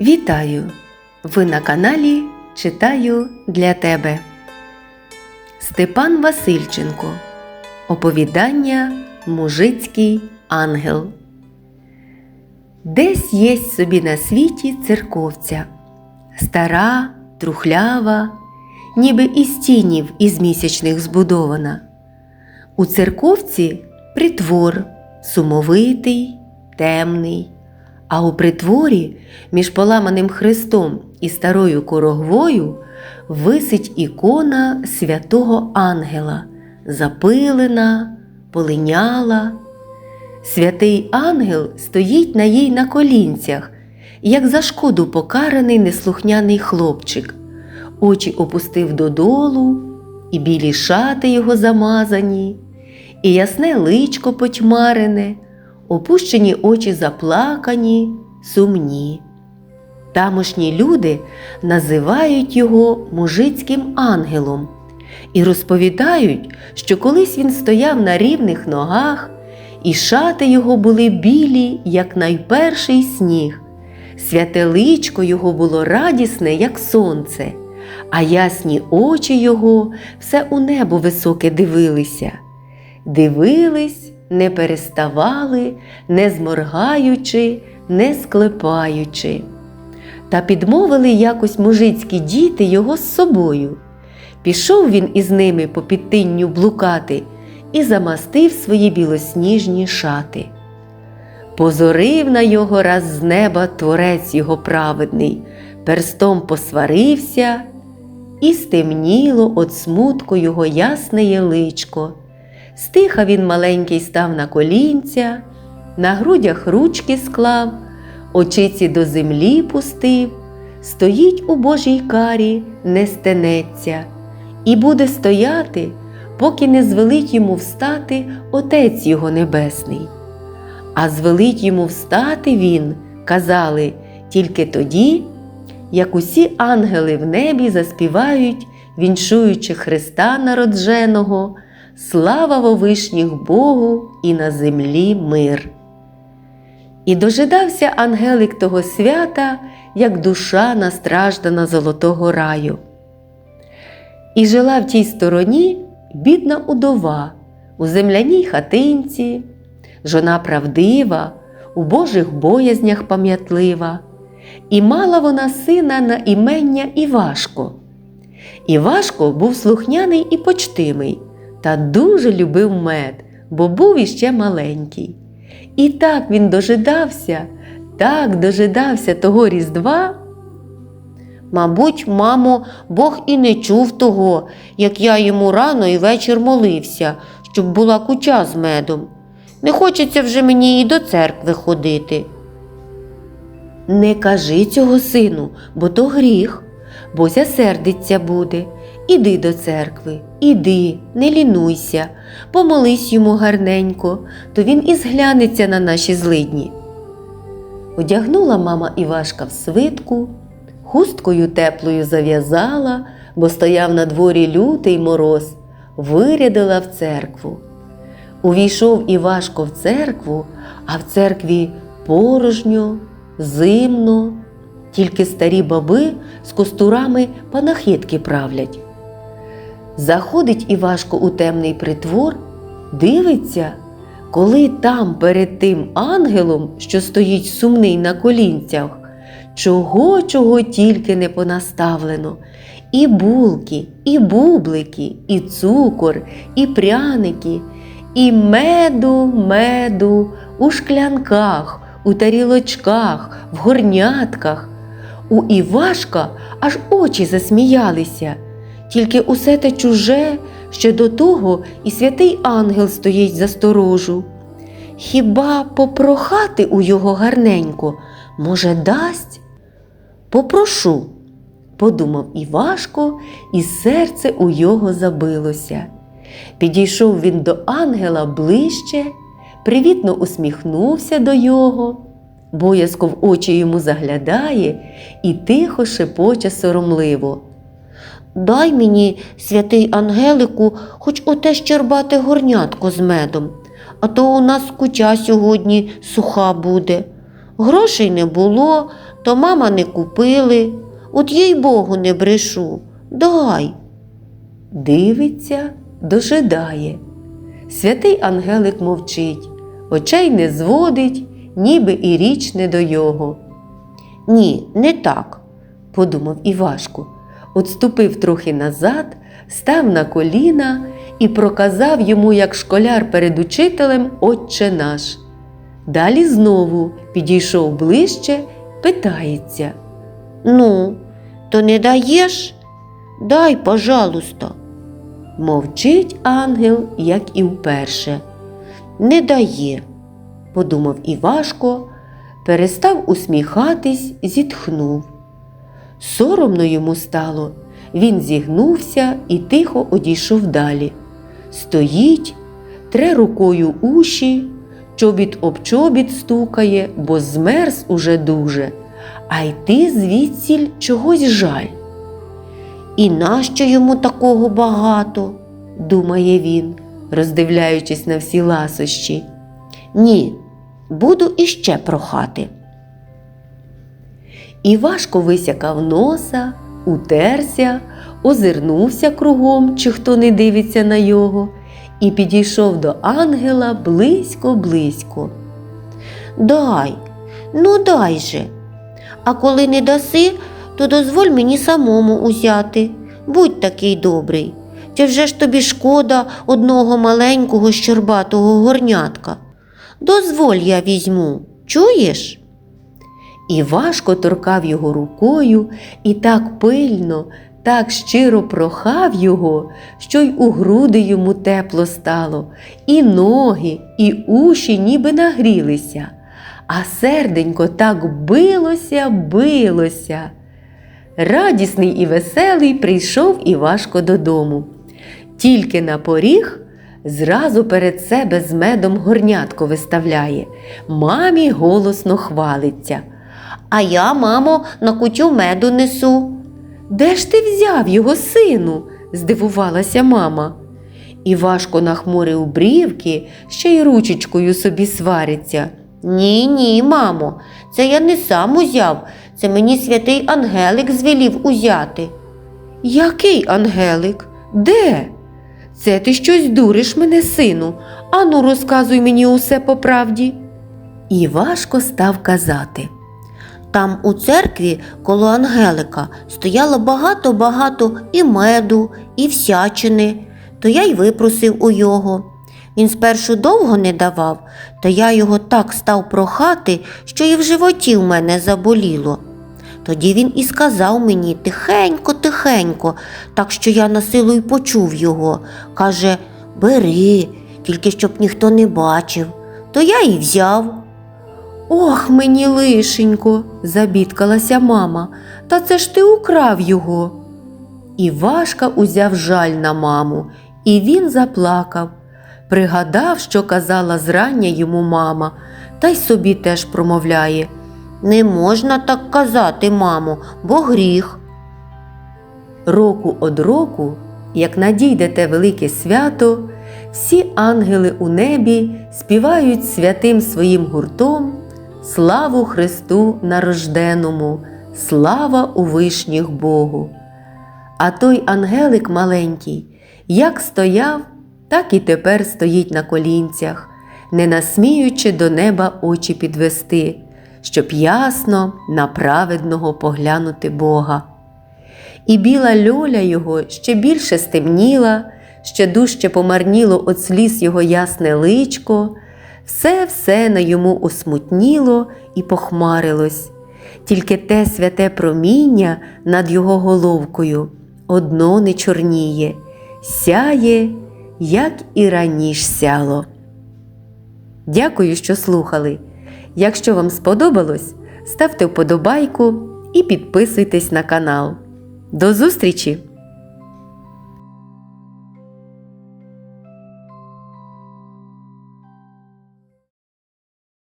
Вітаю! Ви на каналі Читаю для тебе. Степан Васильченко. Оповідання Мужицький ангел. Десь єсть собі на світі церковця, стара, трухлява, ніби із тінів із місячних збудована. У церковці притвор сумовитий, темний, а у притворі між поламаним хрестом і старою корогвою висить ікона святого ангела, запилена, полиняла. Святий ангел стоїть на їй на колінцях, як за шкоду покараний неслухняний хлопчик, очі опустив додолу, і білі шати його замазані, і ясне личко потьмарене, опущені очі заплакані, сумні. Тамошні люди називають його мужицьким ангелом і розповідають, що колись він стояв на рівних ногах, і шати його були білі, як найперший сніг. Святе личко його було радісне, як сонце, а ясні очі його все у небо високе дивилися. Дивились, не переставали, не зморгаючи, не склепаючи. Та підмовили якось мужицькі діти його з собою. Пішов він із ними по підтинню блукати і замастив свої білосніжні шати. Позорив на його раз з неба творець його праведний, перстом посварився, і стемніло от смутку його ясне єличко. Стиха він маленький став на колінця, на грудях ручки склав, очиці до землі пустив, стоїть у Божій карі, не стенеться, і буде стояти, поки не звелить йому встати Отець його Небесний. А звелить йому встати він, казали, тільки тоді, як усі ангели в небі заспівають, віншуючи Христа народженого, слава вовишніх Богу і на землі мир. І дожидався ангелик того свята, як душа настраждана золотого раю. І жила в тій стороні бідна удова у земляній хатинці, жона правдива, у Божих боязнях пам'ятлива, і мала вона сина на імення Івашко. Івашко був слухняний і почтимий, та дуже любив мед, бо був іще маленький. І так він дожидався, так дожидався того Різдва. Мабуть, мамо, Бог і не чув того, як я йому рано і вечір молився, щоб була куча з медом. Не хочеться вже мені і до церкви ходити. Не кажи цього, сину, бо то гріх, Бозя сердиться буде. Іди до церкви, іди, не лінуйся, помолись йому гарненько, то він і зглянеться на наші злидні. Одягнула мама Івашка в свитку, хусткою теплою зав'язала, бо стояв на дворі лютий мороз, вирядила в церкву. Увійшов Івашко в церкву, а в церкві порожньо, зимно, тільки старі баби з костурами панахидки правлять. Заходить Івашко у темний притвор, дивиться, коли там перед тим ангелом, що стоїть сумний на колінцях, чого чого тільки не понаставлено. І булки, і бублики, і цукор, і пряники, і меду, меду у шклянках, у тарілочках, в горнятках. У Івашка аж очі засміялися, тільки усе те чуже, що до того і святий ангел стоїть за сторожу. Хіба попрохати у його гарненько, може, дасть? Попрошу, подумав Івашко, і серце у його забилося. Підійшов він до ангела ближче, привітно усміхнувся до його, боязко в очі йому заглядає і тихо шепоче соромливо. Дай мені, святий Ангелику, хоч оте щербате горнятко з медом, а то у нас куча сьогодні суха буде. Грошей не було, то мама не купили. От їй Богу не брешу. Дай. Дивиться, дожидає. Святий Ангелик мовчить, очей не зводить, ніби і річ не до його. Ні, не так. подумав Івашко, отступив трохи назад, став на коліна і проказав йому, як школяр перед учителем, Отче наш. Далі знову підійшов ближче, питається. Ну, то не даєш? Дай, пожалуйста. Мовчить ангел, як і вперше. Не дає. подумав Івашко, перестав усміхатись, зітхнув. Соромно йому стало. Він зігнувся і тихо одійшов далі. Стоїть, тре рукою уші, чобіт об чобіт стукає, бо змерз уже дуже, а йти звідсіль чогось жаль. І нащо йому такого багато? думає він, роздивляючись на всі ласощі. Ні, буду іще прохати. І важко висякав носа, утерся, озирнувся кругом, чи хто не дивиться на його, і підійшов до ангела близько-близько. Дай, ну дай же. А коли не даси, то дозволь мені самому узяти. Будь такий добрий. Чи вже ж тобі шкода одного маленького щербатого горнятка? Дозволь я візьму, чуєш? І важко торкав його рукою і так пильно, так щиро прохав його, що й у груди йому тепло стало, і ноги, і уші ніби нагрілися, а серденько так билося, билося. Радісний і веселий прийшов Івашко додому. Тільки на поріг зразу перед себе з медом горнятко виставляє, мамі голосно хвалиться. А я, мамо, на кутю меду несу. Де ж ти взяв його сину? здивувалася мама. І важко нахмурив брівки, ще й ручечкою собі свариться. Ні, ні, мамо, це я не сам узяв, це мені святий Ангелик звелів узяти. Який Ангелик? Де? Це ти щось дуриш мене, сину. Ану, розказуй мені усе по правді. І важко став казати. Там у церкві коло Ангелика стояло багато-багато і меду, і всячини, то я й випросив у його. Він спершу довго не давав, та я його так став прохати, що і в животі в мене заболіло. Тоді він і сказав мені тихенько, тихенько, так що я на силу й почув його. Каже, бери, тільки щоб ніхто не бачив. То я і взяв. Ох, мені лишенько, забідкалася мама, та це ж ти украв його. І Важка узяв жаль на маму, і він заплакав. Пригадав, що казала зрання йому мама, та й собі теж промовляє. Не можна так казати, мамо, бо гріх. Року од року, як надійде те велике свято, всі ангели у небі співають святим своїм гуртом Славу Христу нарожденому, слава у вишніх Богу. А той ангелик маленький, як стояв, так і тепер стоїть на колінцях, не насміючи до неба очі підвести, щоб ясно на праведного поглянути Бога. І біла льоля його ще більше стемніла, ще дужче помарніло от сліз його ясне личко, все все на йому усмутніло і похмарилось, тільки те святе проміння над його головкою одно не чорніє, сяє, як і раніш сяло. Дякую, що слухали. Якщо вам сподобалось, ставте вподобайку і підписуйтесь на канал. До зустрічі!